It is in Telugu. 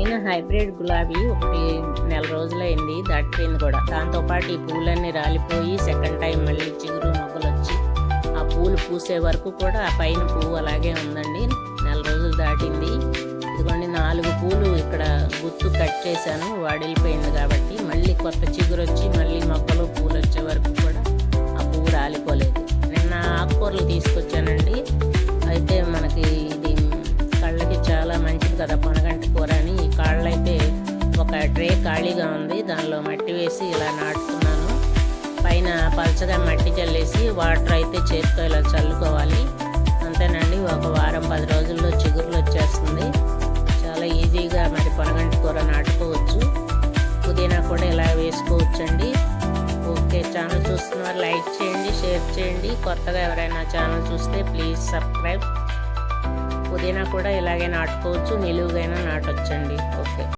పైన హైబ్రిడ్ గులాబీ ఒకటి నెల రోజులైంది దాటిపోయింది కూడా. దాంతోపాటు ఈ పూలన్నీ రాలిపోయి సెకండ్ టైం మళ్ళీ చిగురు మొగ్గలు వచ్చి ఆ పూలు పూసే వరకు కూడా ఆ పైన పువ్వు అలాగే ఉందండి. నెల రోజులు దాటింది. ఇదిగోండి నాలుగు పూలు ఇక్కడ గుత్తు కట్ చేశాను. వాడిల్లిపోయింది కాబట్టి మళ్ళీ కొత్త చిగురు వచ్చి ఖాళీగా ఉంది. దానిలో మట్టి వేసి ఇలా నాటుకున్నాను. పైన పలచగా మట్టి చల్లేసి వాటర్ అయితే చేతితో ఇలా చల్లుకోవాలి. అంతేనండి ఒక వారం పది రోజుల్లో చిగురులు వచ్చేస్తుంది. చాలా ఈజీగా మరి పొనగంటి కూర నాటుకోవచ్చు. పుదీనా కూడా ఇలా వేసుకోవచ్చండి. ఓకే ఛానల్ చూస్తున్నారు లైక్ చేయండి షేర్ చేయండి. కొత్తగా ఎవరైనా ఛానల్ చూస్తే ప్లీజ్ సబ్స్క్రైబ్. పుదీనా కూడా ఇలాగే నాటుకోవచ్చు నిలువుగైనా నాటొచ్చండి.